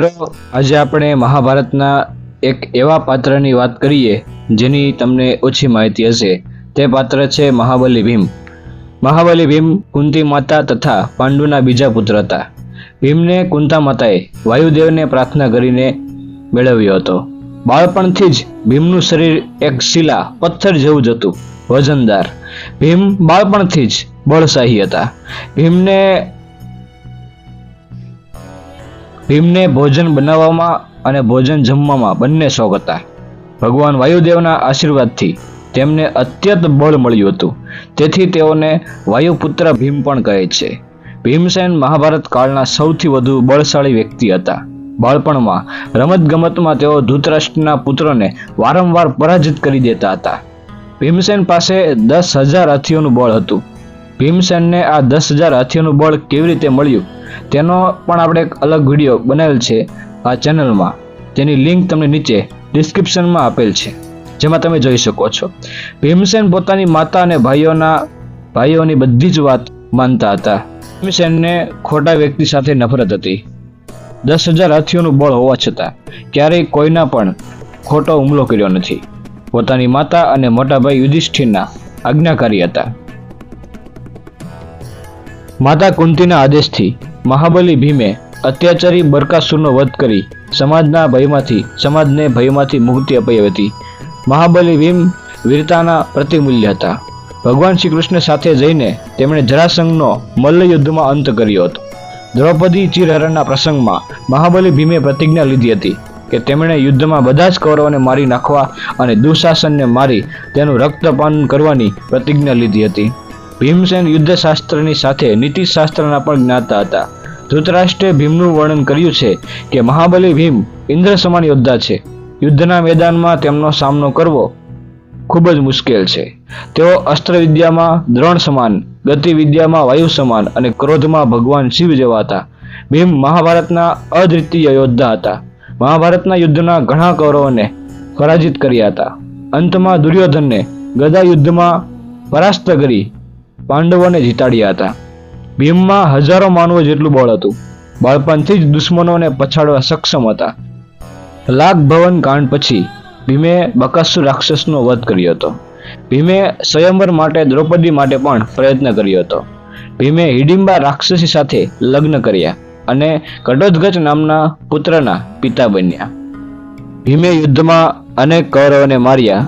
મિત્રો, આજે આપણે મહાભારતના એક એવા પાત્રની વાત કરીએ, જેની તમને ઓછી માહિતી હશે. તે પાત્ર છે મહાબલી ભીમ. મહાબલી ભીમ કુંતી માતા તથા પાંડુના બીજા પુત્ર હતા. ભીમને કુંતા માતાએ વાયુદેવને પ્રાર્થના કરીને મેળવ્યો હતો. બાળપણથી જ ભીમનું શરીર એક શિલા, પથ્થર જેવું જ હતું, વજનદાર. ભીમ બાળપણથી જ બળશાહી હતા. ભીમને ભીમને ભોજન બનાવવામાં અને ભોજન જમવામાં બંને શોખ હતા. ભગવાન વાયુદેવના આશીર્વાદથી તેમને અત્યંત બળ મળ્યું હતું. તેથી તેઓને વાયુપુત્ર ભીમ પણ કહે છે. ભીમસેન મહાભારત કાળના સૌથી વધુ બળશાળી વ્યક્તિ હતા. બાળપણમાં, રમતગમતમાં તેઓ ધૃતરાષ્ટ્રના પુત્રને વારંવાર પરાજિત કરી દેતા હતા. ભીમસેન પાસે દસ હજાર હાથીઓનું બળ હતું. ભીમસેનને આ દસ હજાર હાથીઓનું બળ કેવી રીતે મળ્યું? તેનો પણ આપણે એક અલગ વીડિયો બનાવેલ છે આ ચેનલમાં તેની લિંક તમને નીચે ડિસ્ક્રિપ્શનમાં આપેલ છે. જેમાં તમે જોઈ શકો છો. ભીમસેન પોતાની માતા અને ભાઈઓના, ભાઈઓની બધી જ વાત માનતા હતા. ભીમસેનને ખોટા વ્યક્તિ સાથે નફરત હતી. દસ હજાર હાથીઓનું બળ હોવા છતાં ક્યારેય કોઈના પણ ખોટો હુમલો કર્યો નથી. પોતાની માતા અને મોટા ભાઈ યુધિષ્ઠિરના આજ્ઞાકારી હતા. માતા કુંતીના આદેશથી મહાબલી ભીમે અત્યાચારી બરકાસુરનો વધ કરી સમાજના ભયમાંથી, સમાજને ભયમાંથી મુક્તિ અપાઈ હતી. મહાબલી ભીમ વીરતાના પ્રતિમૂલ્ય હતા. ભગવાન શ્રી કૃષ્ણ સાથે જઈને તેમણે જરાસંઘનો મલ્લયુદ્ધમાં અંત કર્યો હતો. દ્રૌપદી ચિરહરણના પ્રસંગમાં મહાબલી ભીમે પ્રતિજ્ઞા લીધી હતી કે તેમણે યુદ્ધમાં બધા જ કૌરવોને મારી નાખવા અને દુશાસનને મારી તેનું રક્તપાન કરવાની પ્રતિજ્ઞા લીધી હતી. ભીમસેન યુદ્ધશાસ્ત્રની સાથે નીતિશાસ્ત્રના પણ જ્ઞાતા હતા. ધૃતરાષ્ટ્રે ભીમનું વર્ણન કર્યું છે કે મહાબલી ભીમ ઇન્દ્ર સમાન યોદ્ધા છે. યુદ્ધના મેદાનમાં તેમનો સામનો કરવો ખૂબ જ મુશ્કેલ છે. તેઓ અસ્ત્રવિદ્યામાં દ્રોણ સમાન ગતિવિદ્યામાં વાયુ સમાન અને ક્રોધમાં ભગવાન શિવ જેવા હતા. ભીમ મહાભારતના અદ્વિતીય યોદ્ધા હતા. મહાભારતના યુદ્ધના ઘણા કૌરવોને પરાજિત કર્યા હતા. અંતમાં દુર્યોધનને ગદા યુદ્ધમાં પરાસ્ત કરી પાંડવોને જીતાડ્યા હતા. ભીમમાં હજારો માનવો જેટલું બળ હતું. બાળપણથી જ દુશ્મનોને પછાડવા સક્ષમ હતા. લાખ ભવન કાંડ પછી ભીમે બકાસુર રાક્ષસનો વધ કર્યો હતો. ભીમે સ્વયંવર માટે, દ્રૌપદી માટે પણ પ્રયત્ન કર્યો હતો. ભીમે હિડિંબા રાક્ષસી સાથે લગ્ન કર્યા અને કટોદ્ગજ નામના પુત્રના પિતા બન્યા. ભીમે યુદ્ધમાં અનેક કૌરવને માર્યા.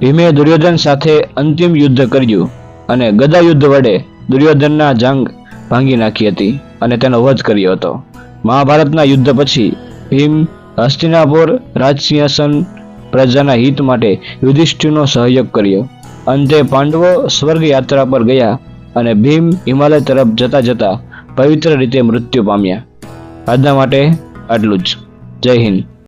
ભીમે દુર્યોધન સાથે અંતિમ યુદ્ધ કર્યું. અને ગદા યુદ્ધ વડે દુર્યોધનના જંગ ભાંગી નાખી હતી અને તેનો વધ કર્યો હતો. મહાભારતના યુદ્ધ પછી ભીમ, હસ્તિનાપુર, રાજસિંહાસન પ્રજાના હિત માટે યુધિષ્ઠિરનો સહયોગ કર્યો. અંતે પાંડવો સ્વર્ગ યાત્રા પર ગયા અને ભીમ હિમાલય તરફ જતા જતા પવિત્ર રીતે મૃત્યુ પામ્યા. આજના માટે આટલું જ. જય હિન્દ.